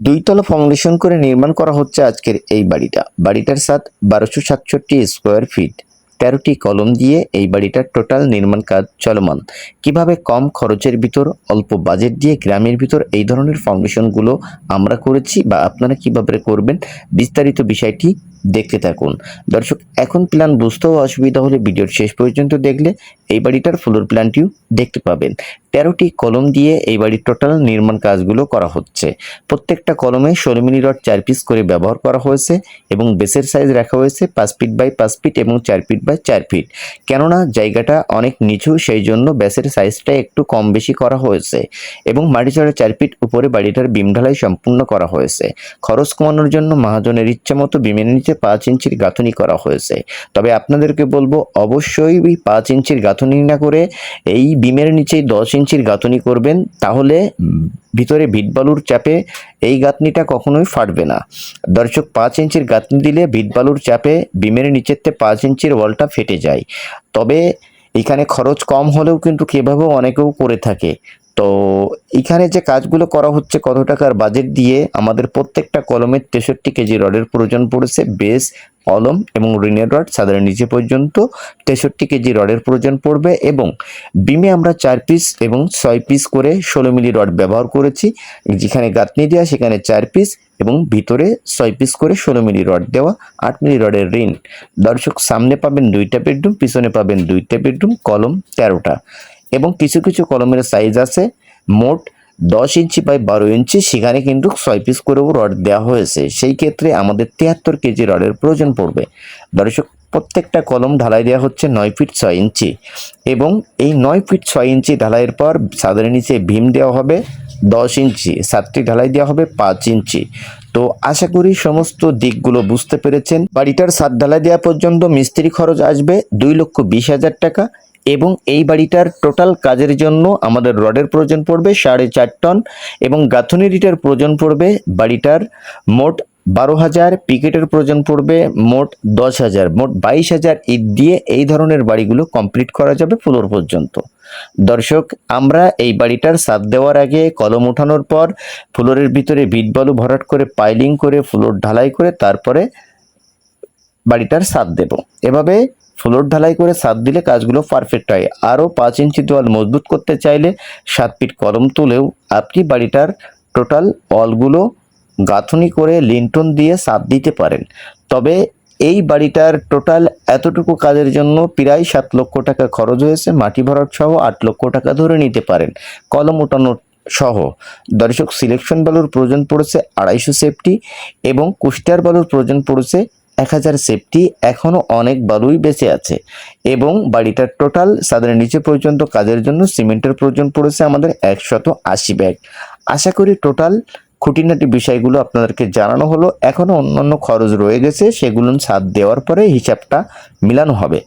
দুইতলা foundation করে নির্মাণ করা হচ্ছে আজকের এই বাড়িটা। বাড়িটার সাত বারোশো সাতষট্টি স্কোয়ার ফিট তেরোটি কলম দিয়ে এই বাড়িটার টোটাল নির্মাণ কাজ চলমান। কীভাবে কম খরচের ভিতর, অল্প বাজেট দিয়ে গ্রামের ভিতর এই ধরনের ফাউন্ডেশনগুলো আমরা করেছি বা আপনারা কীভাবে করবেন, বিস্তারিত বিষয়টি দেখতে থাকুন। দর্শক, এখন প্ল্যান বুঝতেও অসুবিধা হলে ভিডিওর শেষ পর্যন্ত দেখলে এই বাড়িটার ফ্লোর প্ল্যানটিও দেখতে পাবেন। তেরোটি কলম দিয়ে এই বাড়ির টোটাল নির্মাণ কাজগুলো করা হচ্ছে। প্রত্যেকটা কলমে ষোলো মিলি রড চার পিস করে ব্যবহার করা হয়েছে এবং বেসের সাইজ রাখা হয়েছে পাঁচ ফিট বাই পাঁচ ফিট এবং চার ফিট বাই চার ফিট কেননা, জায়গাটা অনেক নিচু, সেই জন্য বেসের সাইজটা একটু কম বেশি করা হয়েছে এবং মাটি চড়া চার ফিট উপরে বাড়িটার বিম ঢালাই সম্পূর্ণ করা হয়েছে। খরচ কমানোর জন্য মহাজনের ইচ্ছা মতো বিমের নিচে পাঁচ ইঞ্চির গাঁথনি করা হয়েছে। তবে আপনাদেরকে বলব, অবশ্যই পাঁচ ইঞ্চির গাঁথনি না করে এই বিমের নিচে দশ ইঞ্চির গাঁথনি করবেন, তাহলে ভিতরে ভিটবালুর চাপে এই গাঁথনিটা কখনোই ফাটবে না। দর্শক, পাঁচ ইঞ্চির গাঁথনি দিলে ভিটবালুর চাপে বিমের নিচেতে পাঁচ ইঞ্চির ওয়ালটা ফেটে যায়। তবে এখানে খরচ কম হলেও কিন্তু কেভাবেও অনেকেও করে থাকে। তো এখানে যে কাজগুলো করা হচ্ছে, কত টাকার বাজেট দিয়ে, আমাদের প্রত্যেকটা কলমের তেষট্টি কেজি রডের প্রয়োজন পড়েছে। বেস, কলম এবং রিনের রড, সাধারণ নিচে পর্যন্ত তেষট্টি কেজি রডের প্রয়োজন পড়বে এবং বিমে আমরা চার পিস এবং ছয় পিস করে ষোলো মিলি রড ব্যবহার করেছি। যেখানে গাঁথনি দেওয়া, সেখানে চার পিস এবং ভিতরে ছয় পিস করে ষোলো মিলি রড দেওয়া, আট মিলি রডের রিন দর্শক, সামনে পাবেন দুইটা বেডরুম পিছনে পাবেন দুইটা বেডরুম কলম তেরোটা। এবং কিছু কিছু কলমের সাইজ আছে, মোট দশ ইঞ্চি বাই বারো ইঞ্চি, সেখানে কিন্তু ছয় পিস করেও রড দেওয়া হয়েছে। সেই ক্ষেত্রে আমাদের তিয়াত্তর কেজি রডের প্রয়োজন পড়বে। দর্শক, প্রত্যেকটা কলম ঢালাই দেওয়া হচ্ছে নয় ফিট ছয় ইঞ্চি এবং এই নয় ফিট ছয় ইঞ্চি ঢালাইয়ের পর সাদের নিচে ভীম দেওয়া হবে, দশ ইঞ্চি, সাতটি ঢালাই দেওয়া হবে, পাঁচ ইঞ্চি। তো আশা করি সমস্ত দিকগুলো বুঝতে পেরেছেন। বাড়িটার সাত ঢালাই দেওয়া পর্যন্ত মিস্ত্রি খরচ আসবে দুই লক্ষ বিশ হাজার টাকা। এবং এই বাড়িটার টোটাল কাজের জন্য আমাদের রডের প্রয়োজন পড়বে সাড়ে চার টন এবং গাঁথনির ইটের প্রয়োজন পড়বে বাড়িটার মোট বারো হাজার, পিকেটের প্রয়োজন পড়বে মোট দশ হাজার, মোট বাইশ হাজার ইট দিয়ে এই ধরনের বাড়িগুলো কমপ্লিট করা যাবে ফ্লোর পর্যন্ত। দর্শক, আমরা এই বাড়িটার সাত দেওয়ার আগে, কলম উঠানোর পর, ফ্লোরের ভিতরে বিট বালু ভরাট করে পাইলিং করে, ফ্লোর ঢালাই করে তারপরে বাড়িটার সাত দেব। এভাবে ফ্লোর ঢালাই করে সাত দিলে কাজগুলো পারফেক্ট হয়। আরও পাঁচ ইঞ্চি দেওয়াল মজবুত করতে চাইলে সাত ফিট কলম তুলেও আপনি বাড়িটার টোটাল অলগুলো গাঁথনি করে লিন্টন দিয়ে সাত দিতে পারেন। তবে এই বাড়িটার টোটাল এতটুকু কাজের জন্য প্রায় সাত লক্ষ টাকা খরচ হয়েছে। মাটি ভরাট সহ আট লক্ষ টাকা ধরে নিতে পারেন। কলম ওঠানোর সহ দর্শক সিলেকশন বালুর প্রয়োজন পড়েছে আড়াইশো সেফটি এবং কুষ্টিয়ার বালুর প্রয়োজন পড়েছে এক হাজার সেফটি এখনও অনেক বালুই বেঁচে আছে এবং বাড়িটার টোটাল সাদের নিচে পর্যন্ত কাজের জন্য সিমেন্টের প্রয়োজন পড়েছে আমাদের একশত আশি ব্যাগ আশা করি টোটাল খুঁটিনাটি বিষয়গুলো আপনাদেরকে জানানো হলো। এখনও অন্যান্য খরচ রয়ে গেছে, সেগুলো সাত দেওয়ার পরে হিসাবটা মিলানো হবে।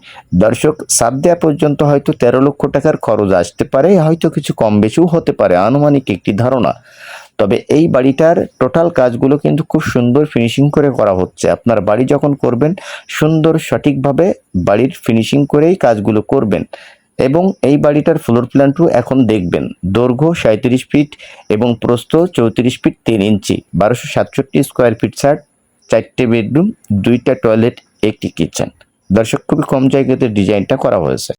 দর্শক সাত দেওয়া পর্যন্ত হয়তো তেরো লক্ষ টাকার খরচ আসতে পারে, হয়তো কিছু কম বেশিও হতে পারে, আনুমানিক একটি ধারণা। তবে এই বাড়িটার টোটাল কাজগুলো কিন্তু খুব সুন্দর ফিনিশিং করে করা হচ্ছে। আপনার বাড়ি যখন করবেন, সুন্দর সঠিকভাবে বাড়ির ফিনিশিং করেই কাজগুলো করবেন। এবং এই বাড়িটার ফ্লোর প্ল্যানটু এখন দেখবেন। দৈর্ঘ্য সাঁত্রিশ ফিট এবং প্রস্থ চৌত্রিশ ফিট তিন ইঞ্চি, বারোশো সাতষট্টি স্কোয়ার ফিট ছাড় চারটে বেডরুম দুইটা টয়লেট একটি কিচেন দর্শক, খুবই কম জায়গাতে ডিজাইনটা করা হয়েছে।